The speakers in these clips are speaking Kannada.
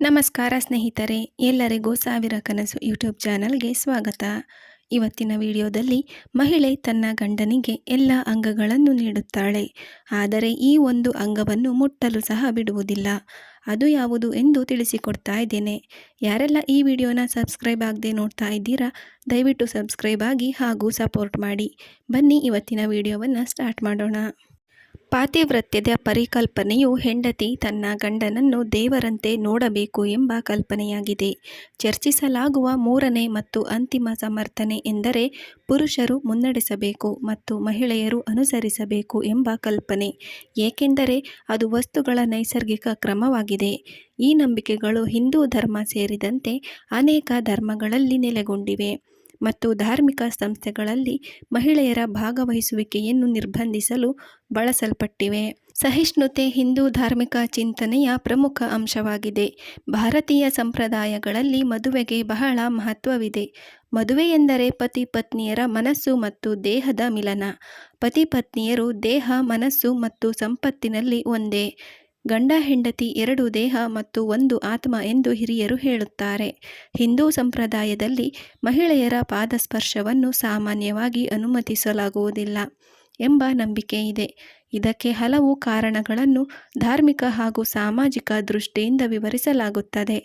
ನಮಸ್ಕಾರ ಸ್ನೇಹಿತರೆ, ಎಲ್ಲರಿಗೂ ಸಾವಿರ ಕನಸು ಯೂಟ್ಯೂಬ್ ಚಾನಲ್ಗೆ ಸ್ವಾಗತ. ಇವತ್ತಿನ ವಿಡಿಯೋದಲ್ಲಿ ಮಹಿಳೆ ತನ್ನ ಗಂಡನಿಗೆ ಎಲ್ಲ ಅಂಗಗಳನ್ನು ನೀಡುತ್ತಾಳೆ. ಆದರೆ ಈ ಒಂದು ಅಂಗವನ್ನು ಮುಟ್ಟಲು ಸಹ ಬಿಡುವುದಿಲ್ಲ. ಅದು ಯಾವುದು ಎಂದು ತಿಳಿಸಿಕೊಡ್ತಾ ಇದ್ದೇನೆ. ಯಾರೆಲ್ಲ ಈ ವಿಡಿಯೋನ ಸಬ್ಸ್ಕ್ರೈಬ್ ಆಗದೆ ನೋಡ್ತಾ ಇದ್ದೀರಾ, ದಯವಿಟ್ಟು ಸಬ್ಸ್ಕ್ರೈಬ್ ಆಗಿ ಹಾಗೂ ಸಪೋರ್ಟ್ ಮಾಡಿ. ಬನ್ನಿ ಇವತ್ತಿನ ವಿಡಿಯೋವನ್ನು ಸ್ಟಾರ್ಟ್ ಮಾಡೋಣ. ಪಾತಿವ್ರತ್ಯದ ಪರಿಕಲ್ಪನೆಯು ಹೆಂಡತಿ ತನ್ನ ಗಂಡನನ್ನು ದೇವರಂತೆ ನೋಡಬೇಕು ಎಂಬ ಕಲ್ಪನೆಯಾಗಿದೆ. ಚರ್ಚಿಸಲಾಗುವ ಮೂರನೇ ಮತ್ತು ಅಂತಿಮ ಸಮರ್ಥನೆ ಎಂದರೆ ಪುರುಷರು ಮುನ್ನಡೆಸಬೇಕು ಮತ್ತು ಮಹಿಳೆಯರು ಅನುಸರಿಸಬೇಕು ಎಂಬ ಕಲ್ಪನೆ. ಏಕೆಂದರೆ ಅದು ವಸ್ತುಗಳ ನೈಸರ್ಗಿಕ ಕ್ರಮವಾಗಿದೆ. ಈ ನಂಬಿಕೆಗಳು ಹಿಂದೂ ಧರ್ಮ ಸೇರಿದಂತೆ ಅನೇಕ ಧರ್ಮಗಳಲ್ಲಿ ನೆಲೆಗೊಂಡಿವೆ. ಮತ್ತು ಧಾರ್ಮಿಕ ಸಂಸ್ಥೆಗಳಲ್ಲಿ ಮಹಿಳೆಯರ ಭಾಗವಹಿಸುವಿಕೆಯನ್ನು ನಿರ್ಬಂಧಿಸಲು ಬಳಸಲ್ಪಟ್ಟಿವೆ. ಸಹಿಷ್ಣುತೆ ಹಿಂದೂ ಧಾರ್ಮಿಕ ಚಿಂತನೆಯ ಪ್ರಮುಖ ಅಂಶವಾಗಿದೆ. ಭಾರತೀಯ ಸಂಪ್ರದಾಯಗಳಲ್ಲಿ ಮದುವೆಗೆ ಬಹಳ ಮಹತ್ವವಿದೆ. ಮದುವೆ ಎಂದರೆ ಪತಿ ಪತ್ನಿಯರ ಮನಸ್ಸು ಮತ್ತು ದೇಹದ ಮಿಲನ. ಪತಿ ಪತ್ನಿಯರು ದೇಹ, ಮನಸ್ಸು ಮತ್ತು ಸಂಪತ್ತಿನಲ್ಲಿ ಒಂದೇ. ಗಂಡ, ಹೆಂಡತಿ ಎರಡು ದೇಹ ಮತ್ತು ಒಂದು ಆತ್ಮ ಎಂದು ಹಿರಿಯರು ಹೇಳುತ್ತಾರೆ. ಹಿಂದೂ ಸಂಪ್ರದಾಯದಲ್ಲಿ ಮಹಿಳೆಯರ ಪಾದಸ್ಪರ್ಶವನ್ನು ಸಾಮಾನ್ಯವಾಗಿ ಅನುಮತಿಸಲಾಗುವುದಿಲ್ಲ ಎಂಬ ನಂಬಿಕೆ ಇದೆ. ಇದಕ್ಕೆ ಹಲವು ಕಾರಣಗಳನ್ನು ಧಾರ್ಮಿಕ ಹಾಗೂ ಸಾಮಾಜಿಕ ದೃಷ್ಟಿಯಿಂದ ವಿವರಿಸಲಾಗುತ್ತದೆ.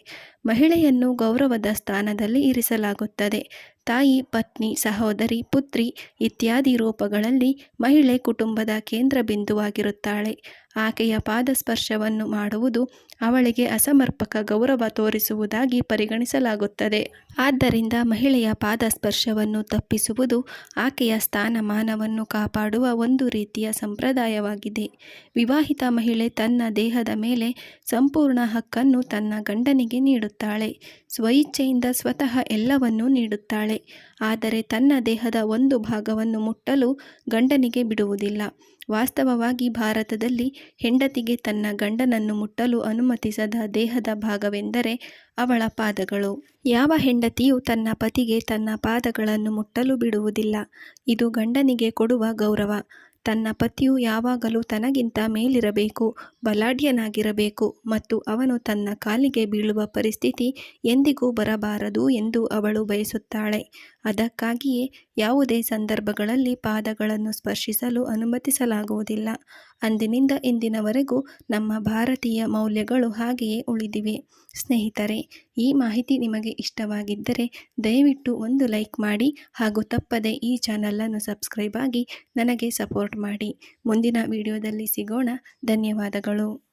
ಮಹಿಳೆಯನ್ನು ಗೌರವದ ಸ್ಥಾನದಲ್ಲಿ ಇರಿಸಲಾಗುತ್ತದೆ. ತಾಯಿ, ಪತ್ನಿ, ಸಹೋದರಿ, ಪುತ್ರಿ ಇತ್ಯಾದಿ ರೂಪಗಳಲ್ಲಿ ಮಹಿಳೆ ಕುಟುಂಬದ ಕೇಂದ್ರ ಬಿಂದುವಾಗಿರುತ್ತಾಳೆ. ಆಕೆಯ ಪಾದಸ್ಪರ್ಶವನ್ನು ಮಾಡುವುದು ಅವಳಿಗೆ ಅಸಮರ್ಪಕ ಗೌರವ ತೋರಿಸುವುದಾಗಿ ಪರಿಗಣಿಸಲಾಗುತ್ತದೆ. ಆದ್ದರಿಂದ ಮಹಿಳೆಯ ಪಾದಸ್ಪರ್ಶವನ್ನು ತಪ್ಪಿಸುವುದು ಆಕೆಯ ಸ್ಥಾನಮಾನವನ್ನು ಕಾಪಾಡುವ ಒಂದು ರೀತಿಯ ಸಂಪ್ರದಾಯವಾಗಿದೆ ವಿವಾಹಿತ ಮಹಿಳೆ ತನ್ನ ದೇಹದ ಮೇಲೆ ಸಂಪೂರ್ಣ ಹಕ್ಕನ್ನು ತನ್ನ ಗಂಡನಿಗೆ ನೀಡುತ್ತಾಳೆ. ಸ್ವಇಚ್ಛೆಯಿಂದ ಸ್ವತಃ ಎಲ್ಲವನ್ನೂ ನೀಡುತ್ತಾಳೆ. ಆದರೆ ತನ್ನ ದೇಹದ ಒಂದು ಭಾಗವನ್ನು ಮುಟ್ಟಲು ಗಂಡನಿಗೆ ಬಿಡುವುದಿಲ್ಲ. ವಾಸ್ತವವಾಗಿ ಭಾರತದಲ್ಲಿ ಹೆಂಡತಿಗೆ ತನ್ನ ಗಂಡನನ್ನು ಮುಟ್ಟಲು ಅನುಮತಿಸದ ದೇಹದ ಭಾಗವೆಂದರೆ ಅವಳ ಪಾದಗಳು. ಯಾವ ಹೆಂಡತಿಯು ತನ್ನ ಪತಿಗೆ ತನ್ನ ಪಾದಗಳನ್ನು ಮುಟ್ಟಲು ಬಿಡುವುದಿಲ್ಲ. ಇದು ಗಂಡನಿಗೆ ಕೊಡುವ ಗೌರವ. ತನ್ನ ಪತಿಯು ಯಾವಾಗಲೂ ತನಗಿಂತ ಮೇಲಿರಬೇಕು, ಬಲಾಢ್ಯನಾಗಿರಬೇಕು ಮತ್ತು ಅವನು ತನ್ನ ಕಾಲಿಗೆ ಬೀಳುವ ಪರಿಸ್ಥಿತಿ ಎಂದಿಗೂ ಬರಬಾರದು ಎಂದು ಅವಳು ಬಯಸುತ್ತಾಳೆ. ಅದಕ್ಕಾಗಿಯೇ ಯಾವುದೇ ಸಂದರ್ಭಗಳಲ್ಲಿ ಪಾದಗಳನ್ನು ಸ್ಪರ್ಶಿಸಲು ಅನುಮತಿಸಲಾಗುವುದಿಲ್ಲ. ಅಂದಿನಿಂದ ಇಂದಿನವರೆಗೂ ನಮ್ಮ ಭಾರತೀಯ ಮೌಲ್ಯಗಳು ಹಾಗೆಯೇ ಉಳಿದಿವೆ. ಸ್ನೇಹಿತರೆ, ಈ ಮಾಹಿತಿ ನಿಮಗೆ ಇಷ್ಟವಾಗಿದ್ದರೆ ದಯವಿಟ್ಟು ಒಂದು ಲೈಕ್ ಮಾಡಿ ಹಾಗೂ ತಪ್ಪದೆ ಈ ಚಾನಲನ್ನು ಸಬ್ಸ್ಕ್ರೈಬ್ ಆಗಿ ನನಗೆ ಮಾಡಿ. ಮುಂದಿನ ವಿಡಿಯೋದಲ್ಲಿ ಸಿಗೋಣ. ಧನ್ಯವಾದಗಳು.